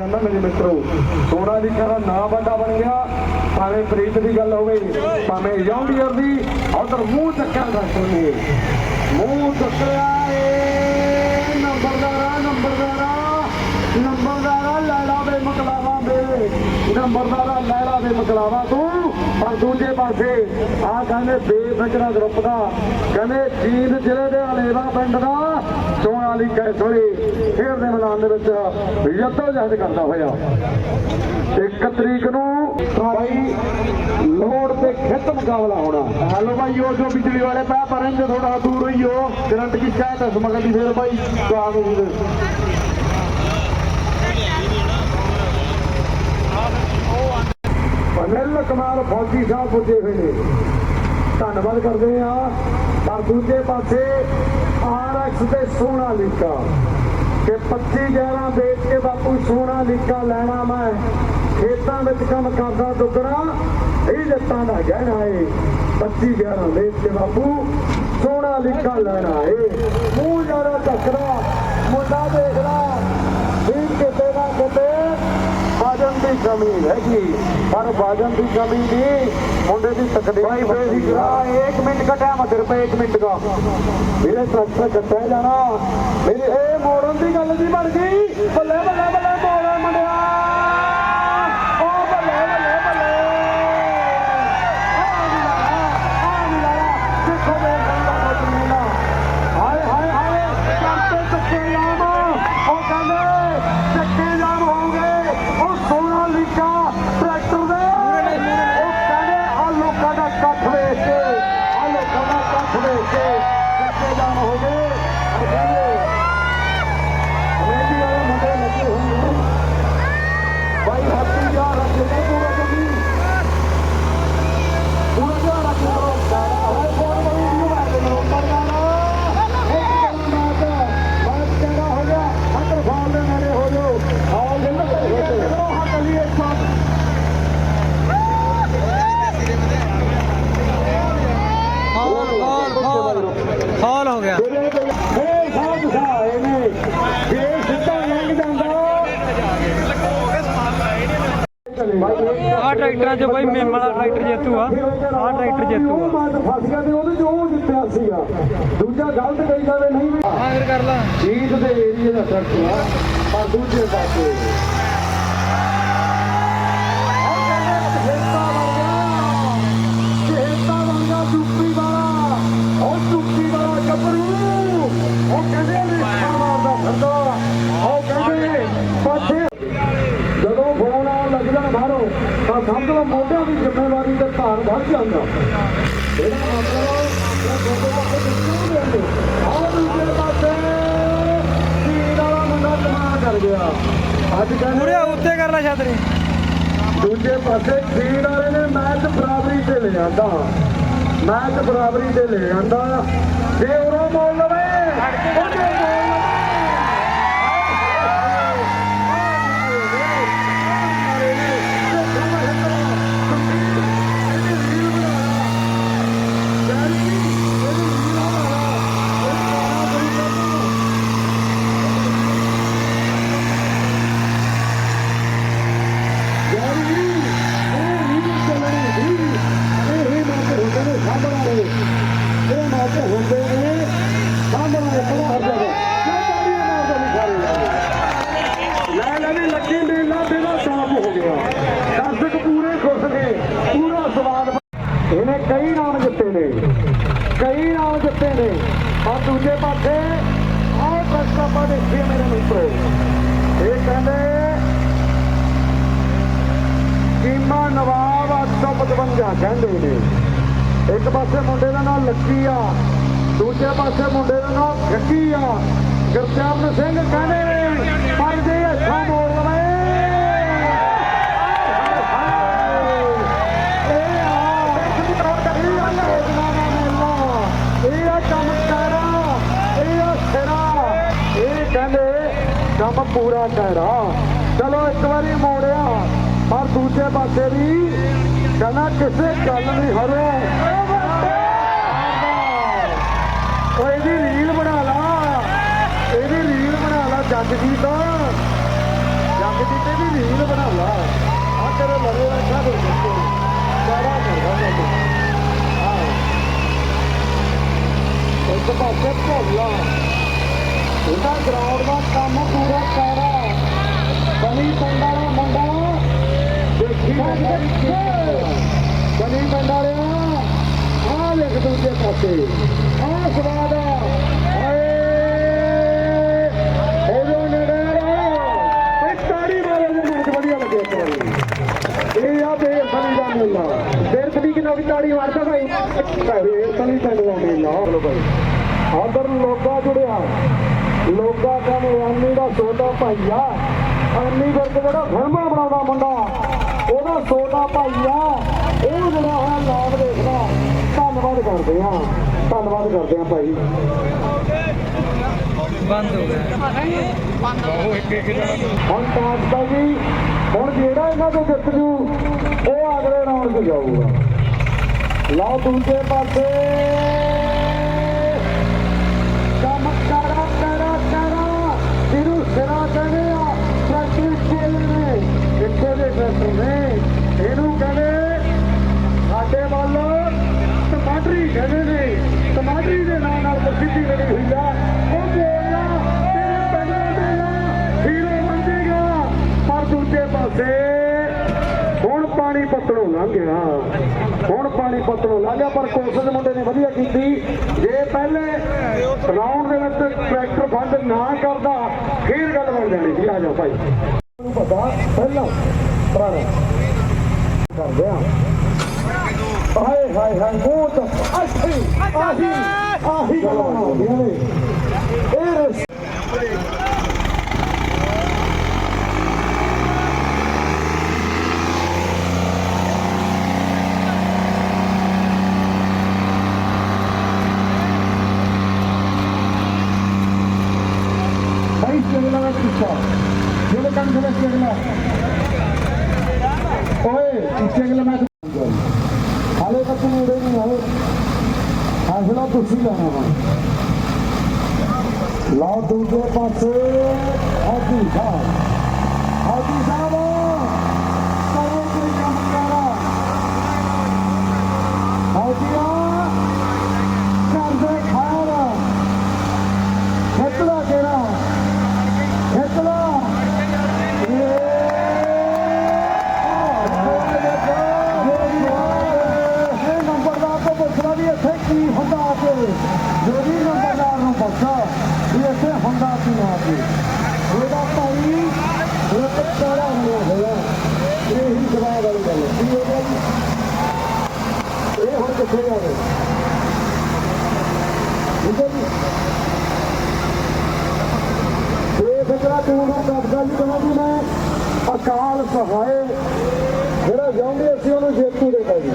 ਕਹਿੰਦਾ ਮੇਰੇ ਮਿੱਤਰੋ, ਸੋਨਾ ਦੀ ਕਰਾ ਨਾ ਵੱਡਾ ਬਣ ਗਿਆ, ਭਾਵੇਂ ਪ੍ਰੀਤ ਦੀ ਗੱਲ ਹੋਵੇ, ਭਾਵੇਂ ਯੌਂਡੀਅਰ ਦੀ, ਉਧਰ ਮੂੰਹ ਚੱਕਿਆ ਡਾਕਟਰ ਨੇ ਮੂੰਹ ਚੱਕਿਆ ਏ, ਨੰਬਰਦਾਰਾ ਨੰਬਰਦਾਰਾ ਨੰਬਰਦਾਰਾ ਲੈਲਾ ਦੇ ਮਕਲਾਵਾ ਦੇ, ਨੰਬਰਦਾਰਾ ਲੈਲਾ ਦੇ ਮਕਲਾਵਾ ਤੂੰ, ਪਰ ਦੂਜੇ ਪਾਸੇ ਆ ਕਹਿੰਦੇ ਸੱਜਣਾ ਗਰੁੱਪ ਦਾ ਕਹਿੰਦੇ ਜੀਂਦ ਜ਼ਿਲ੍ਹੇ ਦੇ ਹਲੇਵਾ ਪਿੰਡ ਦਾ ਚੋਣ ਵਾਲੀ ਕੈਸੋਰੀ ਖੇਡ ਦੇ ਮੈਦਾਨ ਦੇ ਵਿੱਚ ਯਤੋ ਜਹਦ ਕਰਦਾ ਹੋਇਆ। 1 ਤਰੀਕ ਨੂੰ ਬਾਈ ਲੋੜ ਤੇ ਖਿੱਤ ਮੁਕਾਬਲਾ ਹੋਣਾ। ਹੈਲੋ ਭਾਈ ਉਹ ਜੋ ਬਿਜਲੀ ਵਾਲੇ ਪੈ ਪਰਨ ਜੇ ਥੋੜਾ ਦੂਰ ਹੋਈ ਹੋ ਕਰੰਟ ਕੀ ਚਾਹਤ ਹੈ ਸਮਗਲ ਦੀ ਫੇਰ ਭਾਈ ਕਾਗ ਜੀ ਪਨੇਲ ਕਮਾਲ ਫੌਜੀ ਸਾਹਿਬ ਪੁੱਜੇ ਹੋਏ ਨੇ। ਧੰਨਵਾਦ ਕਰਦੇ ਆ ਪਰ ਦੂਜੇ ਪਾਸੇ ਆਰਐਕਸ ਤੇ ਸੋਨਾ ਲੀਕਾ। ਕਿ 25 11 ਵੇਚ ਕੇ ਬਾਪੂ ਸੋਨਾ ਲੀਕਾ ਲੈਣਾ ਮੈਂ। ਖੇਤਾਂ ਵਿੱਚ ਕੰਮ ਕਰਦਾ ਦੁੱਗਣਾ ਇਹ ਜੱਟਾਂ ਦਾ ਗਹਿਣਾ ਏ। 25 11 ਵੇਚ ਕੇ ਬਾਪੂ ਸੋਨਾ ਲੀਕਾ ਲੈਣਾ ਏ। ਮੂੰਹ ਜਰਾ ਟੱਕਰਾ ਮੁੰਡਾ ਦੇਖਦਾ। ਵੀ ਕਿਤੇ ਨਾ ਕਿਤੇ ਵਜਨ ਦੀ ਕਮੀ ਹੈਗੀ। ਪਰ ਵਜਨ ਦੀ ਕਮੀ ਨਹੀਂ रुपए की तकलीफ एक मिनट का टाइम अदर रुपए एक मिनट का मेरे ट्रक से कट्टा जाना मेरी ए मोड़न की गल नहीं बन गई बल्ले बल्ले बल्ले ਹੋ ਗਿਆ ਇਹ ਸਿੱਧਾ ਲੰਘ ਜਾਂਦਾ। ਆਹ ਟਰੈਕਟਰਾਂ 'ਚ ਬਾਈ ਮੇਮ ਵਾਲਾ ਟਰੈਕਟਰ ਜੇਤੂ ਆ। ਆਹ ਟਰੈਕਟਰ ਜੇਤੂ ਆ। ਮੱਤ ਫਸ ਗਿਆ ਤੇ ਉਹਦੇ ਚ ਉਹ ਜਿੱਤਿਆ ਸੀਗਾ ਦੂਜਾ ਗਲਤ ਕਹੀ ਜਾਵੇ ਨਹੀਂ ਵੀ। ਫਿਰ ਕਰ ਲਾ। ਜੀਤ ਦੇ ਏਰੀਏ ਦਾ ਟਰੈਕਟਰ ਆ ਪਰ ਦੂਜੇ ਪਾਸੇ। ਉਹ ਕਹਿੰਦੇ ਨੇ ਮਾਰਦਾ ਫਿਰਦਾ ਉਹ ਕਹਿੰਦੇ ਪਾਸੇ ਜਦੋਂ ਫੋਨ ਆਉਣ ਲੱਗ ਬਾਹਰੋਂ ਤਾਂ ਸਮਝ ਲਓ ਮੋਢਿਆਂ ਦੀ ਜ਼ਿੰਮੇਵਾਰੀ ਤੇ ਭਾਰ ਵੱਧ ਜਾਂਦਾ ਇਹਦਾ ਮਤਲਬ ਉਹ ਦੋਵੇਂ ਪਾਸੇ ਨਿਕਲ ਜਾਂਦੇ ਆਹ ਦੂਜੇ ਪਾਸੇ ਸੀਟ ਵਾਲਾ ਮੁੰਡਾ ਕਮਾਲ ਕਰ ਗਿਆ ਅੱਜ ਕਹਿੰਦੇ ਉੱਤੇ ਕਰ ਲੈ ਛਤਰੀ। ਦੂਜੇ ਪਾਸੇ ਸੀਟ ਵਾਲੇ ਨੇ ਮੈਚ ਬਰਾਬਰੀ ਤੇ ਲੈ ਆਂਦਾ ਮੈਚ ਬਰਾਬਰੀ ਤੇ ਲੈ ਆਂਦਾ ਜੇ ਉਰੋਂ ਮੋੜ ਲਵੇ ਉਹਨੇ ਮੋੜ ਲੈ ਲੈ ਵੀ ਲੱਗੀ ਮੇਲਾ ਮੇਲਾ ਸਾਫ਼ ਹੋ ਗਿਆ। ਦਰਸ਼ਕ ਪੂਰੇ ਖੁਸ਼ ਨੇ, ਪੂਰਾ ਸਵਾਦ ਇਹਨੇ ਕਈ ਨਾਮ ਜਿੱਤੇ ਨੇ, ਕਈ ਨਾਮ ਜਿੱਤੇ ਨੇ। ਆ ਦੂਜੇ ਪਾਸੇ ਆਹ ਪ੍ਰਸਤਾਪਾ ਦੇਖੀਏ ਮੇਰੇ ਮਿੱਤਰੋ। ਇਹ ਕਹਿੰਦੇ, ਕੀਮਾ ਨਵਾਬ 855 ਕਹਿੰਦੇ ਨੇ। ਇੱਕ ਪਾਸੇ ਮੁੰਡੇ ਦਾ ਨਾਮ ਲੱਕੀ ਆ, ਦੂਜੇ ਪਾਸੇ ਮੁੰਡੇ ਦਾ ਨਾਮ ਗੱਗੀ ਆ। ਗੁਰਚਰਨ ਸਿੰਘ ਕਹਿੰਦੇ ਨੇ, ਪਰ ਜੇ ਅੱਛਾ ਕੰਮ ਪੂਰਾ ਕਰਾ ਚਲੋ ਇੱਕ ਵਾਰੀ ਮੋੜਿਆ, ਪਰ ਦੂਜੇ ਪਾਸੇ ਵੀ ਕਹਿੰਦਾ ਕਿਸੇ ਗੱਲ ਨਹੀਂ ਹਰੋ। ਕੋਈ ਦੀ ਰੀਲ ਬਣਾ ਲਾ। ਇਹਦੀ ਰੀਲ ਬਣਾ ਲਾ ਜੱਗ ਦੀ ਤਾਂ ਜੱਗ ਦੀ ਤੇ ਵੀ ਰੀਲ ਬਣਾ ਲਾ। ਆ ਤੇਰੇ ਲੜੇ ਰੱਖਾ ਦੇ ਦਿੱਤੇ ਸਾਰਾ ਕਰਦਾ ਤੂੰ ਆਹ। ਇੱਕ ਪਾਸੇ ਭੋਲਾ ਇਹਦਾ ਗਰਾਊਂਡ ਦਾ ਕੰਮ ਪੂਰਾ ਕਰ ਬਣੀ ਪਿੰਡ ਵਾਲਾ ਮੁੰਡਾ ਦੇਖੀ ਜਾਂਦਾ ਵੀ ਕੀ ਕਰਦਾ। ਬਣੀ ਪਿੰਡ ਵਾਲਿਆ ਆ ਲਿਖ ਦੂਜੇ ਪਾਸੇ। ਆ ਸਵਾਦ ਆ ਹਾਏ ਹੋ ਜੋ ਨੇੜੇ ਏ ਤਾੜੀ ਮਾਰੋ ਜੇ ਮਨ ਚ ਵਧੀਆ ਲੱਗੇ ਇੱਕ ਵਾਰੀ। ਇਹ ਆ ਬੇਰ ਸਲੀ ਦਾ ਮੇਲਾ। ਬੇਰ ਸਲੀ ਕਿਨੋ ਵੀ ਤਾੜੀ ਮਾਰਦਾ ਭਾਈ। ਦਾ ਆਦਰ ਲੋਗਾ ਜੁੜਿਆ। ਲੋਗਾ ਕਹਿੰਦੇ ਆਨੀ ਦਾ ਸੋਡਾ ਭਾਈਆ। ਆਨੀ ਵਰਗ ਜਿਹੜਾ ਫਿਲਮਾਂ ਬਣਾਉਂਦਾ ਮੁੰਡਾ ਉਹਦਾ ਸੋਡਾ ਭਾਈਆ। ਉਹ ਜਿਹੜਾ ਹੈ ਨਾਮ ਦੇਖਦਾ। ਧੰਨਵਾਦ ਕਰਦੇ ਆ ਧੰਨਵਾਦ ਕਰਦੇ ਆ ਭਾਈ। ਬੰਦ ਹੋ ਗਿਆ। ਹੁਣ ਟਾਸਦਾ ਜੀ ਹੁਣ ਜਿਹੜਾ ਇਹਨਾਂ ਤੋਂ ਜਿੱਤ ਜੂ ਉਹ ਅਗਲੇ ਰਾਉਂਡ 'ਚ ਜਾਊਗਾ। ਲਓ ਦੂਜੇ ਪਾਸੇ। ਪਾਣੀ ਪੱਤਣੋਂ ਲੰਘ ਹੁਣ ਪਾਣੀ ਪੱਤਣੋਂ ਲੰਘ ਪਰ ਕੋਸ਼ਿਸ਼ ਮੁੰਡੇ ਨੇ ਵਧੀਆ ਕੀਤੀ। ਜੇ ਪਹਿਲੇ ਰਾਉਂਡ ਦੇ ਵਿੱਚ ਟਰੈਕਟਰ ਫੰਡ ਨਾ ਕਰਦਾ, ਫੇਰ ਗੱਲ ਬਣ ਜਾਣੀ ਸੀ। ਆ ਜਾਓ ਭਾਈ। ਨੂੰ ਪਤਾ, ਪਹਿਲਾਂ ਪੁਰਾਣਾ ਕਰਦੇ ਆ। ਹਾਏ ਹਾਏ ਹਾਏ ਬਹੁਤ ਅੱਛੀ, ਆਹੀ ਆਹੀ ਗੱਲਾਂ ਹੁੰਦੀਆਂ ਨੇ। istekler, yolu kanka istekler. Oy, istekler Hale katın öğrenin ya. Hazıra tutsun ama. La dulce passe, hadi kal. ਅਕਾਲ ਸਹਾਏ ਜਿਹੜਾ ਜਾਉਂਦੇ ਅਸੀਂ ਉਹਨੂੰ ਜੇਤੂ ਦੇ ਪਾਈ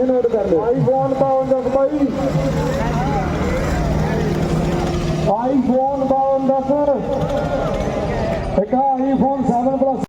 ਇਹ ਨੋਟ ਕਰ ਲੈ ਆਈਫੋਨ ਪਾਉਣ ਦਾ ਭਾਈ। ਆਈਫੋਨ ਪਾਉਣ ਦਾ ਸਰ। ਇੱਕ ਆਈਫੋਨ 7 ਪਲੱਸ